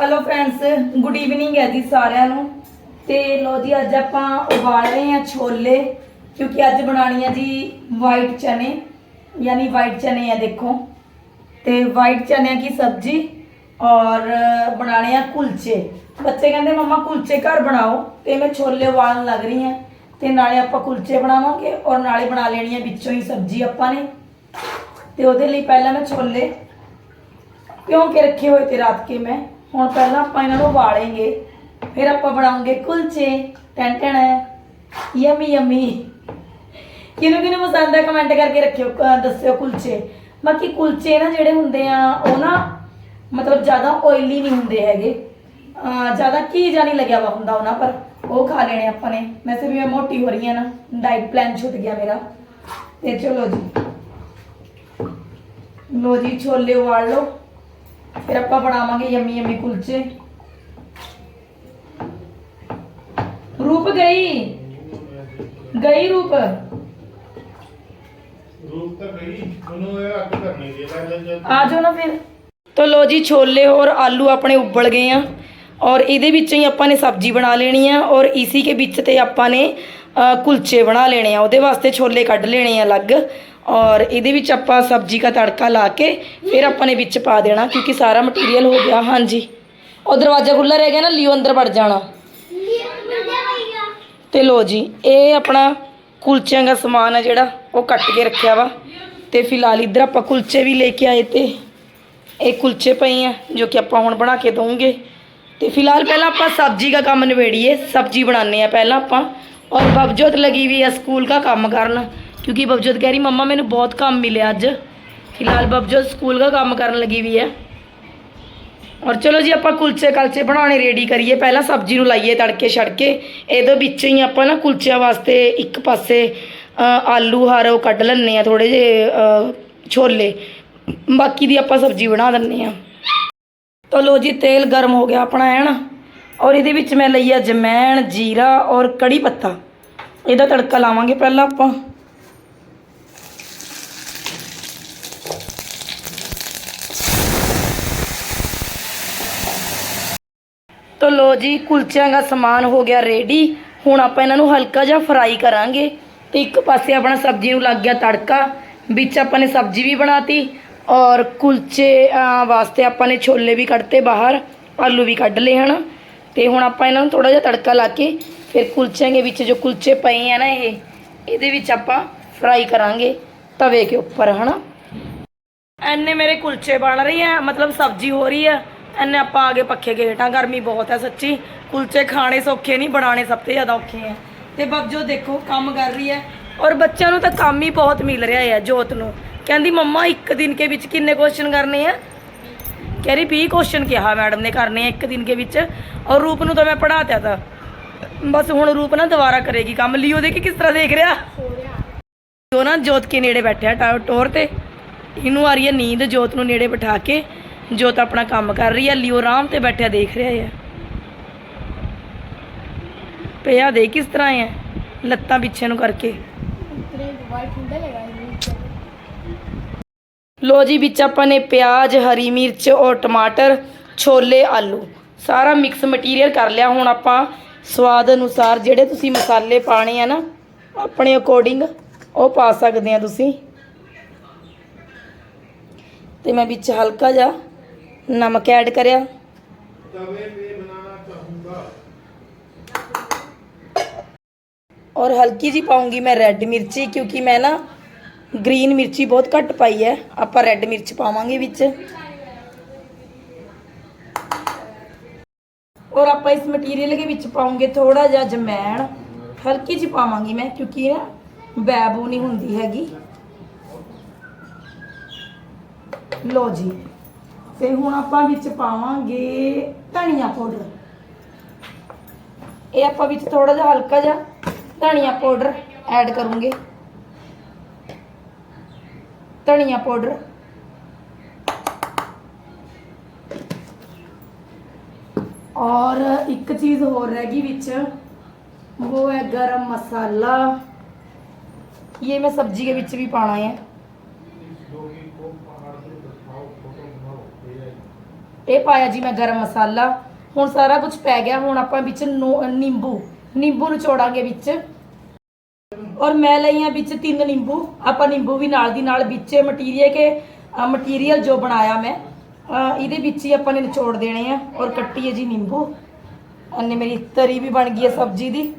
Hello friends good evening ਹੈ ਜੀ ਸਾਰਿਆਂ ਨੂੰ। ਤੇ ਲੋ ਜੀ, ਅੱਜ ਆਪਾਂ ਉਬਾਲ ਰਹੇ ਹਾਂ ਛੋਲੇ, ਕਿਉਂਕਿ ਅੱਜ ਬਣਾਣੀ ਹੈ ਜੀ ਵਾਈਟ ਚਨੇ। ਯਾਨੀ ਵਾਈਟ ਚਨੇ ਆ ਦੇਖੋ। ਤੇ ਵਾਈਟ ਚਨਿਆਂ ਦੀ ਸਬਜ਼ੀ? ਔਰ ਬਣਾਣੇ ਆ ਕੁਲਚੇ। ਬੱਚੇ ਕਹਿੰਦੇ, ਮਮਾ, ਕੁਲਚੇ ਘਰ ਬਣਾਓ। ਤੇ ਮੈਂ ਛੋਲੇ ਉਬਾਲਣ ਲੱਗ ਰਹੀ ਹਾਂ। ਤੇ ਨਾਲੇ ਆਪਾਂ ਕੁਲਚੇ ਬਣਾਵਾਂਗੇ ਔਰ ਨਾਲੇ ਬਣਾ ਲੈਣੀ ਹੈ ਵਿੱਚੋਂ ਹੀ ਸਬਜ਼ੀ ਆਪਾਂ ਨੇ। ਤੇ ਉਹਦੇ ਲਈ ਪਹਿਲਾਂ ਮੈਂ ਛੋਲੇ ਕਿਉਂ ਕੇ ਰੱਖੇ ਹੋਏ ਤੇ ਰਾਤ ਕੇ ਮੈਂ। ਹੁਣ ਪਹਿਲਾਂ ਆਪਾਂ ਇਹਨਾਂ ਨੂੰ ਉਬਾਲेंगे ਫਿਰ ਆਪਾਂ ਬਣਾਉਂਗੇ ਕੁਲਚੇ ਟੈਨ ਯਮੀ ਯਮੀ। ਕਿਹਨੂੰ ਕਿਹਨੂੰ ਪਸੰਦ ਹੈ ਕਮੈਂਟ ਕਰਕੇ ਰੱਖਿਓ ਦੱਸਿਓ ਕੁਲਚੇ। ਬਾਕੀ ਕੁਲਚੇ ਨਾ ਜਿਹੜੇ ਹੁੰਦੇ ਆ, ਉਹ ਨਾ ਮਤਲਬ ਜ਼ਿਆਦਾ ਓਇਲੀ ਨਹੀਂ ਹੁੰਦੇ ਹੈਗੇ। ਅਹ ਜ਼ਿਆਦਾ ਕੀ ਜਾਨੀ ਲੱਗਿਆ ਵਾ ਹੁੰਦਾ ਉਹਨਾਂ ਪਰ, ਉਹ ਖਾ ਲੈਣੇ ਆਪਾਂ ਨੇ। ਵੈਸੇ ਵੀ ਮੈਂ ਮੋਟੀ ਹੋ ਰਹੀ ਹਾਂ ਨਾ ਡਾਈਟ ਪਲਾਨ ਛੁੱਟ ਗਿਆ ਮੇਰਾ। ਤੇ ਚਲੋ ਜੀ। ਲੋ ਜੀ, ਛੋਲੇ ਉਬਾਲ ਲਓ। ਫਿਰ ਆਪਾਂ ਬਣਾਵਾਂਗੇ ਯਮੀ ਯਮੀ ਕੁਲਚੇ। ਰੂਪ ਗਈ? ਗਈ ਰੂਪ? ਰੂਪ ਤਾਂ ਗਈ ਉਹਨੂੰ ਇਹ ਅੱਗ ਕਰਨੀ ਦੀ ਲੈ ਆ ਜਾਓ ਨਾ ਫਿਰ। ਤੋ ਲੋ ਜੀ ਛੋਲੇ ਔਰ ਆਲੂ ਆਪਣੇ ਉਬਲ ਗਏ ਆ ਔਰ ਇਹਦੇ ਵਿੱਚੋਂ ਹੀ ਆਪਾਂ ਨੇ ਸਬਜ਼ੀ ਬਣਾ ਲੈਣੀ ਆ ਔਰ ਇਸੀ ਕੇ ਵਿੱਚ ਤੇ ਆਪਾਂ ਨੇ ਕੁਲਚੇ ਬਣਾ ਲੈਣੇ ਆ ਉਹਦੇ ਵਾਸਤੇ ਛੋਲੇ ਕੱਢ ਲੈਣੇ ਆ ਅਲੱਗ। ਔਰ ਇਹਦੇ ਵਿੱਚ ਆਪਾਂ ਸਬਜ਼ੀ ਦਾ ਤੜਕਾ ਲਾ ਕੇ ਫਿਰ ਆਪਾਂ ਨੇ ਵਿੱਚ ਪਾ ਦੇਣਾ ਕਿਉਂਕਿ ਸਾਰਾ ਮਟੀਰੀਅਲ ਹੋ ਗਿਆ। ਹਾਂਜੀ। ਉਹ ਦਰਵਾਜ਼ਾ ਖੁੱਲਾ ਰਹਿ ਗਿਆ ਨਾ, ਲਿਓ ਅੰਦਰ ਵੜ ਜਾਣਾ। ਤੇ ਲੋ ਜੀ, ਇਹ ਆਪਣਾ ਕੁਲਚਿਆਂ ਦਾ ਸਮਾਨ ਆ ਜਿਹੜਾ, ਉਹ ਕੱਟ ਕੇ ਰੱਖਿਆ ਵਾ। ਤੇ ਫਿਲਹਾਲ ਇੱਧਰ ਆਪਾਂ ਕੁਲਚੇ ਵੀ ਲੈ ਕੇ ਆਏ ਤੇ ਇਹ ਕੁਲਚੇ ਪਏ ਆ, ਜੋ ਕਿ ਆਪਾਂ ਹੁਣ ਬਣਾ ਕੇ ਦਵਾਂਗੇ ਤੇ ਫਿਲਹਾਲ ਪਹਿਲਾਂ ਆਪਾਂ ਸਬਜ਼ੀ ਦਾ ਕੰਮ ਨਿਬੇੜੀਏ। ਸਬਜ਼ੀ ਬਣਾਉਂਦੇ ਆ ਪਹਿਲਾਂ ਆਪਾਂ। ਔਰ ਬਬਜੋਤ ਲਗੀ ਵੀ ਆ ਸਕੂਲ ਦਾ ਕੰਮ ਕਰਨ। ਕਿਉਂਕਿ ਬਬਜੋਤ ਕਹਿ ਰਹੀ, ਮੰਮਾ, ਮੈਨੂੰ ਬਹੁਤ ਕੰਮ ਮਿਲਿਆ ਅੱਜ। ਫਿਲਹਾਲ ਬਬਜੋਤ ਸਕੂਲ ਦਾ ਕੰਮ ਕਰਨ ਲੱਗੀ ਵੀ ਹੈ। ਔਰ ਚਲੋ ਜੀ, ਆਪਾਂ ਕੁਲਚੇ ਕਲਚੇ ਬਣਾਉਣੇ ਰੈਡੀ ਕਰੀਏ। ਪਹਿਲਾਂ ਸਬਜ਼ੀ ਨੂੰ ਲਾਈਏ ਤੜਕੇ ਛੜਕੇ। ਇਹਦੇ ਵਿੱਚ ਹੀ ਆਪਾਂ ਨਾ ਕੁਲਚਿਆਂ ਵਾਸਤੇ ਇੱਕ ਪਾਸੇ ਆਲੂ, ਹਰ ਉਹ ਕੱਢ ਲੈਣੇ ਆ ਥੋੜੇ ਜਿਹੇ ਛੋਲੇ। ਬਾਕੀ ਦੀ ਆਪਾਂ ਸਬਜ਼ੀ ਬਣਾ ਦਿੰਨੇ ਆ ਤਾਂ ਲੋ ਜੀ, ਤੇਲ ਗਰਮ ਹੋ ਗਿਆ ਆਪਣਾ ਐਨ। ਔਰ ਇਹਦੇ ਵਿੱਚ ਮੈਂ ਲਈ ਆ ਜਮੈਣ, ਜੀਰਾ ਔਰ ਕੜੀ ਪੱਤਾ। ਇਹਦਾ ਤੜਕਾ ਲਾਵਾਂਗੇ ਪਹਿਲਾਂ ਆਪਾਂ। ਤੋ ਲੋ ਜੀ, ਕੁਲਚਿਆਂ ਦਾ ਸਮਾਨ ਹੋ ਗਿਆ ਰੈਡੀ ਹੁਣ ਆਪਾਂ ਇਹਨਾਂ ਨੂੰ ਹਲਕਾ ਜਿਹਾ ਫਰਾਈ ਕਰਾਂਗੇ। ਤੇ ਇੱਕ ਪਾਸੇ ਆਪਣਾ ਸਬਜ਼ੀ ਨੂੰ ਲੱਗ ਗਿਆ ਤੜਕਾ। ਵਿੱਚ ਆਪਾਂ ਨੇ ਸਬਜ਼ੀ ਵੀ ਬਣਾਤੀ ਔਰ ਕੁਲਚੇ ਵਾਸਤੇ ਆਪਾਂ ਨੇ ਛੋਲੇ ਵੀ ਕੱਢਤੇ ਬਾਹਰ, ਆਲੂ ਵੀ ਕੱਢ ਲਏ, ਹਨ। ਤੇ ਹੁਣ ਆਪਾਂ ਇਹਨਾਂ ਨੂੰ ਥੋੜਾ ਜਿਹਾ ਤੜਕਾ ਲਾ ਕੇ ਫਿਰ ਕੁਲਚਿਆਂ ਦੇ ਵਿੱਚ ਜੋ ਕੁਲਚੇ ਪਏ ਆ ਨਾ ਇਹ, ਇਹਦੇ ਵਿੱਚ ਆਪਾਂ ਫਰਾਈ ਕਰਾਂਗੇ ਤਵੇ ਕੇ ਉੱਪਰ, ਹਨਾ। ਐਨੇ ਮੇਰੇ ਕੁਲਚੇ ਬਣ ਰਹੀ ਹੈ ਮਤਲਬ ਸਬਜ਼ੀ ਹੋ ਰਹੀ ਆ। ਐਨੇ ਆਪਾਂ ਆਗੇ ਪੱਖੇ ਕੇ ਹੇਠਾਂ ਗਰਮੀ ਬਹੁਤ ਹੈ ਸੱਚੀ। ਕੁਲਚੇ ਖਾਣੇ ਸੌਖੇ ਨਹੀਂ, ਬਣਾਉਣੇ ਸਭ ਤੋਂ ਜ਼ਿਆਦਾ ਔਖੇ ਹੈ ਤੇ ਬਬਜੋ ਦੇਖੋ, ਕੰਮ ਕਰ ਰਹੀ ਹੈ। ਔਰ ਬੱਚਿਆਂ ਨੂੰ ਤਾਂ ਕੰਮ ਹੀ ਬਹੁਤ ਮਿਲ ਰਿਹਾ ਹੈ, ਜੋਤ ਨੂੰ। ਕਹਿੰਦੀ, ਮੰਮਾ, ਇੱਕ ਦਿਨ ਕੇ ਵਿੱਚ ਕਿੰਨੇ ਕੁਐਸਚਨ ਕਰਨੇ ਆ? ਕਹਿ ਰਹੀ 20 ਕੁਐਸਚਨ ਕਿਹਾ ਮੈਡਮ ਨੇ ਕਰਨੇ ਆ, ਇੱਕ ਦਿਨ ਕੇ ਵਿੱਚ। ਔਰ ਰੂਪ ਨੂੰ ਤਾਂ ਮੈਂ ਪੜਾਤਿਆ ਤਾਂ। ਬਸ ਹੁਣ ਰੂਪ ਨਾ ਦੁਬਾਰਾ ਕਰੇਗੀ ਕੰਮ। ਲਿਓ ਦੇਖੀ ਕਿਸ ਤਰ੍ਹਾਂ ਦੇਖ ਰਿਹਾ? ਜੋ ਨਾ ਜੋਤ ਕੇ ਨੇੜੇ ਬੈਠਿਆ ਟਾ- ਟੋਰ ਤੇ। ਇਹਨੂੰ ਆ ਰਹੀ ਹੈ ਨੀਂਦ ਜੋਤ ਨੂੰ ਨੇੜੇ ਬਿਠਾ ਕੇ। ਜੋ ਤਾਂ ਆਪਣਾ ਕੰਮ ਕਰ ਰਹੀ ਹੈ, ਲਿਓ ਆਰਾਮ ਤੇ ਬੈਠਿਆ ਦੇਖ ਰਿਹਾ ਹੈ। ਪਿਆ ਦੇ ਕਿਸ ਤਰ੍ਹਾਂ ਹੈ, ਲੱਤਾਂ ਪਿੱਛੇ ਨੂੰ ਕਰਕੇ। ਲੋ ਜੀ, ਵਿੱਚ ਆਪਾਂ ਨੇ ਪਿਆਜ਼, ਹਰੀ ਮਿਰਚ ਔਰ ਟਮਾਟਰ, ਛੋਲੇ, ਆਲੂ। ਸਾਰਾ ਮਿਕਸ ਮਟੀਰੀਅਲ ਕਰ ਲਿਆ। ਹੁਣ ਆਪਾਂ ਸਵਾਦ ਅਨੁਸਾਰ ਜਿਹੜੇ ਤੁਸੀਂ ਮਸਾਲੇ ਪਾਣੇ ਆ ਨਾ, ਆਪਣੇ ਅਕੋਰਡਿੰਗ ਉਹ ਪਾ ਸਕਦੇ ਆ ਤੁਸੀਂ। ਤੇ ਮੈਂ ਵਿੱਚ ਹਲਕਾ ਜਿਹਾ ਨਮਕ ਐਡ ਕਰਿਆ ਤਵੇ ਤੇ ਬਣਾਉਣਾ ਚਾਹੂੰਗਾ ਔਰ ਹਲਕੀ ਜੀ ਪਾਉਂਗੀ ਮੈਂ ਰੈੱਡ ਮਿਰਚੀ ਕਿਉਂਕਿ ਮੈਂ ਨਾ ਗ੍ਰੀਨ ਮਿਰਚੀ ਬਹੁਤ ਘੱਟ ਪਾਈ ਹੈ ਆਪਾਂ ਰੈੱਡ ਮਿਰਚ ਪਾਵਾਂਗੇ ਵਿੱਚ ਔਰ ਆਪਾਂ ਇਸ ਮਟੀਰੀਅਲ ਦੇ ਵਿੱਚ ਪਾਉਂਗੇ ਥੋੜਾ ਜਿਹਾ ਜਮੈਣ ਹਲਕੀ ਜੀ ਪਾਵਾਂਗੀ ਮੈਂ ਕਿਉਂਕਿ ਨਾ ਬੈਬੂ ਨਹੀਂ ਹੁੰਦੀ ਹੈਗੀ ਲੋ ਜੀ ਤੇ ਹੁਣ ਆਪਾਂ ਵਿੱਚ ਪਾਵਾਂਗੇ ਧਨੀਆ ਪਾਊਡਰ। ਇਹ ਆਪਾਂ ਵਿੱਚ ਥੋੜਾ ਜਿਹਾ ਹਲਕਾ ਜਿਹਾ ਧਨੀਆ ਪਾਊਡਰ ਐਡ ਕਰੂੰਗੇ। ਧਨੀਆ ਪਾਊਡਰ। ਔਰ ਇੱਕ ਚੀਜ਼ ਹੋਰ ਰਹਿ ਗਈ ਵਿੱਚ, ਉਹ ਹੈ ਗਰਮ ਮਸਾਲਾ। ਇਹ ਮੈਂ ਸਬਜ਼ੀ ਦੇ ਵਿੱਚ ਵੀ ਪਾਣਾ ਹੈ ਇਸ ਡੋਗੀ ਕੋ ਪਹਾੜ ਤੇ ਇਹ ਪਾਇਆ ਜੀ ਮੈਂ ਗਰਮ ਮਸਾਲਾ। ਹੁਣ ਸਾਰਾ ਕੁਝ ਪੈ ਗਿਆ ਹੁਣ ਆਪਾਂ ਵਿੱਚ ਨੋ- ਨਿੰਬੂ। ਨਿੰਬੂ ਨਿਚੋੜਾਂਗੇ ਵਿੱਚ। ਔਰ ਮੈਂ ਲਈ ਆ ਵਿੱਚ ਤਿੰਨ ਨਿੰਬੂ। ਆਪਾਂ ਨਿੰਬੂ ਵੀ ਨਾਲ ਦੀ ਨਾਲ ਵਿੱਚ ਮਟੀਰੀਅਲ ਕੇ ਮਟੀਰੀਅਲ ਜੋ ਬਣਾਇਆ ਮੈਂ ਅ, ਇਹਦੇ ਵਿੱਚ ਹੀ ਆਪਾਂ ਨੇ ਨਿਚੋੜ ਦੇਣੇ ਆ। ਔਰ ਕੱਟੀ ਹੈ ਜੀ ਨਿੰਬੂ। ਅੰਨੇ ਮੇਰੀ ਤਰੀ ਵੀ ਬਣ ਗਈ ਹੈ ਸਬਜ਼ੀ ਦੀ।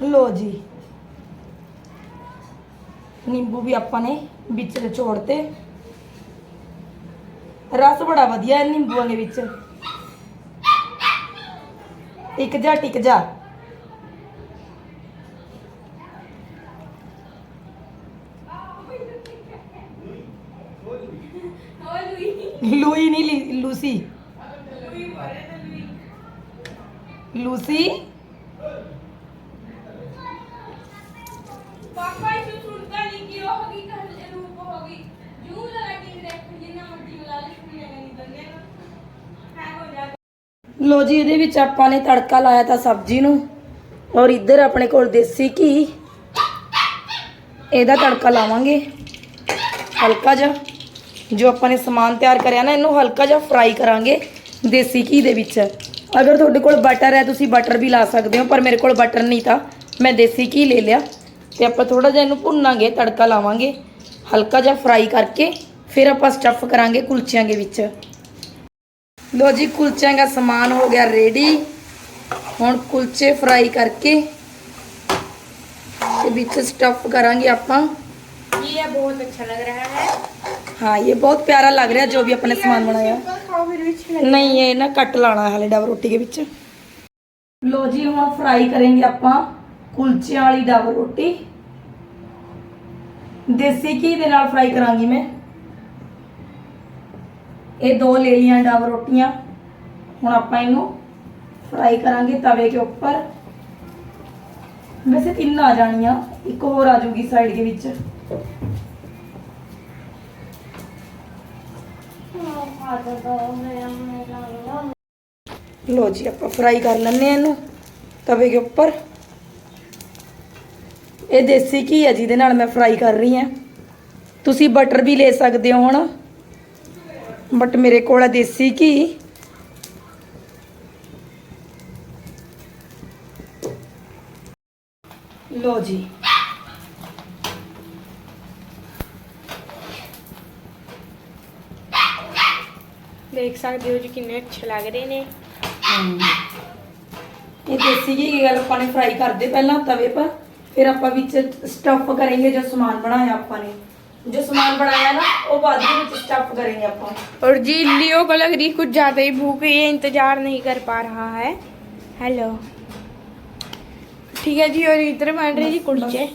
ਲੋ ਜੀ। ਨਿੰਬੂ ਵੀ ਆਪਾਂ ਨੇ ਵਿੱਚ ਨਿਚੋੜ ਤੇ ਰਸ ਬੜਾ ਵਧੀਆ ਹੈ ਨਿੰਬੂਆਂ ਦੇ ਵਿੱਚ। ਇੱਕ ਜਾ, ਟਿਕ ਜਾ। ਲੂਈ ਨਹੀਂ ਲੂਸੀ। ਲੂਸੀ? ਪਾਪਾ ਇਸ ਸੁਣਦਾ ਨਹੀਂ ਕਿ ਉਹ ਕੀ ਕਰ ਰੂਪ ਹੋ ਗਈ। ਜੂ ਲਗਾ ਲੋ ਜੀ, ਇਹਦੇ ਵਿੱਚ ਆਪਾਂ ਨੇ ਤੜਕਾ ਲਾਇਆ ਤਾਂ ਸਬਜ਼ੀ ਨੂੰ। ਔਰ ਇੱਧਰ ਆਪਣੇ ਕੋਲ ਦੇਸੀ ਘੀ। ਇਹਦਾ ਤੜਕਾ ਲਾਵਾਂਗੇ। ਹਲਕਾ ਜਿਹਾ। ਜੋ ਆਪਾਂ ਨੇ ਸਮਾਨ ਤਿਆਰ ਕਰਿਆ ਨਾ, ਇਹਨੂੰ ਹਲਕਾ ਜਿਹਾ ਫਰਾਈ ਕਰਾਂਗੇ ਦੇਸੀ ਘੀ ਦੇ ਵਿੱਚ। ਅਗਰ ਤੁਹਾਡੇ ਕੋਲ ਬਟਰ ਹੈ, ਤੁਸੀਂ ਬਟਰ ਵੀ ਲਾ ਸਕਦੇ ਹੋ, ਪਰ ਮੇਰੇ ਕੋਲ ਬਟਰ ਨਹੀਂ ਤਾਂ ਮੈਂ ਦੇਸੀ ਘੀ ਲੈ ਲਿਆ। ਤੇ ਆਪਾਂ ਥੋੜਾ ਜਿਹਾ ਇਹਨੂੰ ਭੁੰਨਾਂਗੇ, ਤੜਕਾ ਲਾਵਾਂਗੇ। ਹਲਕਾ ਜਿਹਾ ਫਰਾਈ ਕਰਕੇ। ਫਿਰ ਆਪਾਂ ਸਟਫ ਕਰਾਂਗੇ ਕੁਲਚਿਆਂ ਦੇ ਵਿੱਚ ਲੋ ਜੀ ਕੁਲਚਿਆਂ ਦਾ ਸਮਾਨ ਹੋ ਗਿਆ ਰੈਡੀ ਹੁਣ ਕੁਲਚੇ ਫਰਾਈ ਕਰਕੇ ਤੇ ਵਿੱਚ ਸਟਫ ਕਰਾਂਗੇ ਆਪਾਂ ये बहुत अच्छा लग रहा है ਹਾਂ ਇਹ ਬਹੁਤ ਪਿਆਰਾ ਲੱਗ ਰਿਹਾ ਜੋ ਵੀ ਆਪਣੇ ਸਮਾਨ ਬਣਾਇਆ खाओ फिर भी ਨਹੀਂ ਇਹ ਨਾ ਕੱਟ ਲਾਣਾ ਹਲੇ ਡਬਲ ਰੋਟੀ ਦੇ ਵਿੱਚ ਲੋ ਜੀ ਹੁਣ ਫਰਾਈ ਕਰਾਂਗੇ ਆਪਾਂ ਕੁਲਚਿਆਂ ਵਾਲੀ ਡਬਲ ਰੋਟੀ ਦੇਸੀ ਘੀ ਦੇ ਨਾਲ ਫਰਾਈ ਕਰਾਂਗੀ ਮੈਂ ਇਹ ਦੋ ਲੈ ਲਈਆਂ ਡਬਲ ਰੋਟੀਆਂ। ਹੁਣ ਆਪਾਂ ਇਹਨੂੰ ਫਰਾਈ ਕਰਾਂਗੇ ਤਵੇ ਦੇ ਉੱਪਰ। ਵੈਸੇ ਤਿੰਨ ਆ ਜਾਣੀਆਂ, ਇੱਕ ਹੋਰ ਆ ਜੂਗੀ ਸਾਈਡ ਦੇ ਵਿੱਚ। ਲੋ ਜੀ, ਆਪਾਂ ਫਰਾਈ ਕਰ ਲੈਂਦੇ ਆ ਇਹਨੂੰ ਤਵੇ ਦੇ ਉੱਪਰ। ਇਹ ਦੇਸੀ ਘੀ ਹੈ ਜਿਹਦੇ ਨਾਲ ਮੈਂ ਫਰਾਈ ਕਰ ਰਹੀ ਹਾਂ। ਤੁਸੀਂ ਬਟਰ ਵੀ ਲੈ ਸਕਦੇ ਹੋ ਹੁਣ। ਬਟ ਮੇਰੇ ਕੋਲ ਆ ਦੇਸੀ ਘੀ। ਲੋ ਜੀ। ਦੇਖ ਸਕਦੇ ਹੋ ਜੀ ਕਿੰਨੇ ਅੱਛੇ ਲੱਗ ਰਹੇ ਨੇ। ਇਹ ਦੇਸੀ ਘੀ ਕੀ ਗੱਲ ਆਪਾਂ ਨੇ ਫਰਾਈ ਕਰਦੇ ਪਹਿਲਾਂ ਤਵੇ ਪਰ ਫਿਰ ਆਪਾਂ ਵਿੱਚ ਸਟਫ ਕਰਾਂਗੇ ਜੋ ਸਮਾਨ ਬਣਾਇਆ ਆਪਾਂ ਨੇ। ਜੋ ਸਮਾਨ ਬਣਾਇਆ ਨਾ ਉਹ ਬਾਅਦ ਦੇ ਵਿੱਚ ਸਟਫ ਕਰਾਂਗੇ ਆਪਾਂ और जी लियो को लग रही कुछ ज्यादा ही भूख ये इंतजार नहीं कर पा रहा है हेलो ठीक है जी और इधर बन रहे जी कुलचे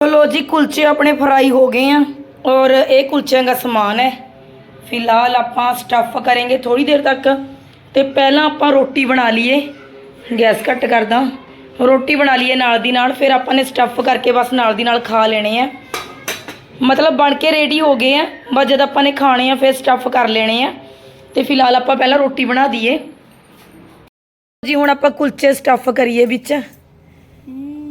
ਚਲੋ ਜੀ ਕੁਲਚੇ ਆਪਣੇ ਫਰਾਈ ਹੋ ਗਏ ਆ ਔਰ ਇਹ ਕੁਲਚਿਆਂ ਦਾ ਸਮਾਨ ਹੈ ਫਿਲਹਾਲ ਆਪਾਂ ਸਟਫ ਕਰਾਂਗੇ ਥੋੜੀ ਦੇਰ ਤੱਕ ਤੇ ਪਹਿਲਾਂ ਆਪਾਂ ਰੋਟੀ ਬਣਾ ਲਈਏ ਗੈਸ ਘੱਟ ਕਰਦਾ ਰੋਟੀ ਬਣਾ ਲਈਏ ਨਾਲ ਦੀ ਨਾਲ ਫਿਰ ਆਪਾਂ ਨੇ ਸਟਫ ਕਰਕੇ ਬਸ ਨਾਲ ਦੀ ਨਾਲ ਖਾ ਲੈਣੇ ਆ ਮਤਲਬ ਬਣ ਕੇ ਰੈਡੀ ਹੋ ਗਏ ਆ। ਬਸ ਜਦ ਆਪਾਂ ਨੇ ਖਾਣੇ ਆ, ਫਿਰ ਸਟਫ ਕਰ ਲੈਣੇ ਆ। ਤੇ ਫਿਲਹਾਲ ਆਪਾਂ ਪਹਿਲਾਂ ਰੋਟੀ ਬਣਾ ਦਈਏ। ਜੀ, ਹੁਣ ਆਪਾਂ ਕੁਲਚੇ ਸਟਫ ਕਰੀਏ ਵਿੱਚ।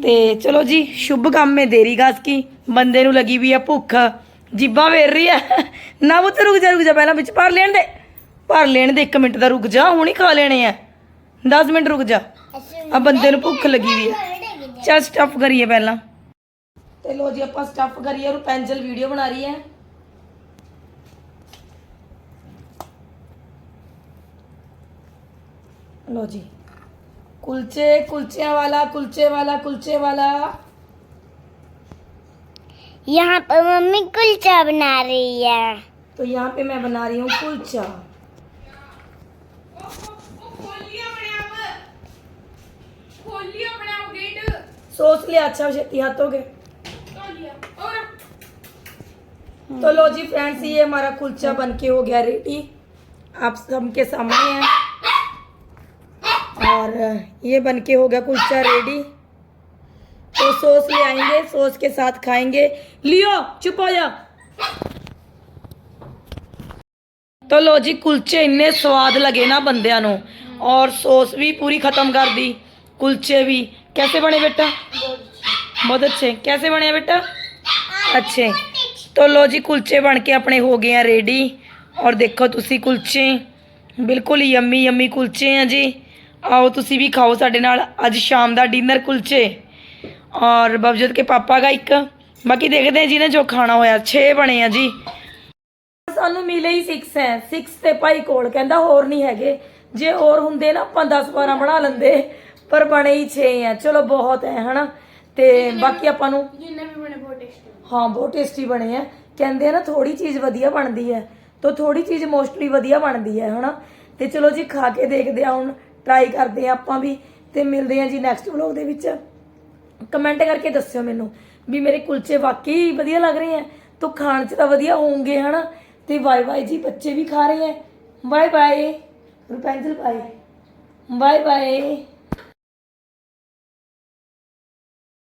ਤੇ ਚਲੋ ਜੀ, ਸ਼ੁਭ ਕੰਮ ਮੇ ਦੇਰੀ ਗਾਸ ਕੀ। ਬੰਦੇ ਨੂੰ ਲੱਗੀ ਵੀ ਆ ਭੁੱਖ। ਜੀਬਾਂ ਵੇਰ ਰਹੀ ਆ। ਨਾ ਪੁੱਤ, ਰੁਕ ਜਾ ਰੁਕ ਜਾ, ਪਹਿਲਾਂ ਵਿੱਚ ਭਰ ਲੈਣ ਦੇ। ਭਰ ਲੈਣ ਦੇ 1 ਮਿੰਟ ਦਾ ਰੁਕ ਜਾ, ਹੁਣੀ ਖਾ ਲੈਣੇ ਆ। 10 ਮਿੰਟ ਰੁਕ ਜਾ। ਆ ਬੰਦੇ ਨੂੰ ਭੁੱਖ ਲੱਗੀ ਵੀ ਆ। ਚੱਲ ਸਟਫ ਕਰੀਏ ਪਹਿਲਾਂ। ਤੇ ਲੋ ਜੀ ਆਪਾਂ ਸਟਫ ਕਰੀਏ ਔਰ ਪੈਂਜਲ ਵੀਡੀਓ ਬਣਾ ਰਹੀ ਹੈ लो जी कुलचे कुलचे वाला कुलचे वाला कुलचे वाला यहाँ पर मम्मी कुलचा बना रही है तो यहाँ पे मैं बना रही हूँ कुलचा खोलिए अपने आप खोलिए अपने आप गेट सोच लिया अच्छा छेती हाथों के तो लो जी फ्रेंड्स, ये हमारा कुलचा बनके हो गया रेडी। आप सबके सामने है। और, ये बनके हो गया कुलचा रेडी। तो सॉस ले आएँगे, सॉस के साथ खाएँगे। लियो, चुप हो जा। तो लो जी, कुलचे इन्ने स्वाद लगे ना बंद और सॉस भी पूरी ख़त्म कर दी। कुलचे भी। कैसे बने बेटा? बहुत अच्छे। कैसे बने बेटा? अच्छे। ਤੋ ਲੋ ਜੀ, ਕੁਲਚੇ ਬਣ ਕੇ ਆਪਣੇ ਹੋ ਗਏ ਆ ਰੈਡੀ ਔਰ ਦੇਖੋ ਤੁਸੀਂ ਕੁਲਚੇ। ਬਿਲਕੁਲ ਯੰਮੀ ਯੰਮੀ ਕੁਲਚੇ ਆ ਜੀ। ਆਓ ਤੁਸੀਂ ਵੀ ਖਾਓ ਸਾਡੇ ਨਾਲ ਅੱਜ ਸ਼ਾਮ ਦਾ ਡਿਨਰ ਕੁਲਚੇ। ਔਰ ਬਬਜਤ ਕੇ ਪਾਪਾ ਦਾ ਇੱਕ। ਬਾਕੀ ਦੇਖਦੇ ਆ ਜੀ ਨੇ ਜੋ ਖਾਣਾ ਹੋਇਆ। 6 ਬਣੇ ਆ ਜੀ। ਸਾਨੂੰ ਮਿਲੇ ਹੀ 6 ਹੈ। 6 ਤੇ ਭਾਈ ਕੋਲ ਕਹਿੰਦਾ ਹੋਰ ਨਹੀਂ ਹੈਗੇ। ਜੇ ਹੋਰ ਹੁੰਦੇ ਨਾ ਆਪਾਂ 10 12 ਬਣਾ ਲੈਂਦੇ। ਪਰ ਬਣੇ ਹੀ 6 ਹੈ ਚਲੋ ਬਹੁਤ ਹੈ, ਹਨਾ। ਤੇ ਬਾਕੀ ਆਪਾਂ ਨੂੰ ਜਿੰਨੇ ਵੀ ਬਣੇ ਬਹੁਤ ਟੇਸਟੀ ਹਾਂ ਬਹੁਤ ਟੇਸਟੀ ਬਣੇ ਆ। ਕਹਿੰਦੇ ਆ ਨਾ ਥੋੜੀ ਚੀਜ਼ ਵਧੀਆ ਬਣਦੀ ਹੈ। ਤਾਂ ਥੋੜੀ ਚੀਜ਼ ਮੋਸਟਲੀ ਵਧੀਆ ਬਣਦੀ ਹੈ ਹਨਾ? ਤੇ ਚਲੋ ਜੀ ਖਾ ਕੇ ਦੇਖਦੇ ਆ ਹੁਣ ਟਰਾਈ ਕਰਦੇ ਆ ਆਪਾਂ ਵੀ ਤੇ ਮਿਲਦੇ ਆ ਜੀ ਨੈਕਸਟ ਵਲੌਗ ਦੇ ਵਿੱਚ। ਕਮੈਂਟ ਕਰਕੇ ਦੱਸਿਓ ਮੈਨੂੰ ਵੀ ਮੇਰੇ ਕੁਲਚੇ ਵਾਕਈ ਵਧੀਆ ਲੱਗ ਰਹੇ ਆ ਤਾਂ ਖਾਣ 'ਚ ਤਾਂ ਵਧੀਆ ਹੋਣਗੇ ਹਨਾ? ਤੇ ਬਾਏ ਬਾਏ ਜੀ ਬੱਚੇ ਵੀ ਖਾ ਰਹੇ ਆ bye bye. Rapunzel bye. Bye bye.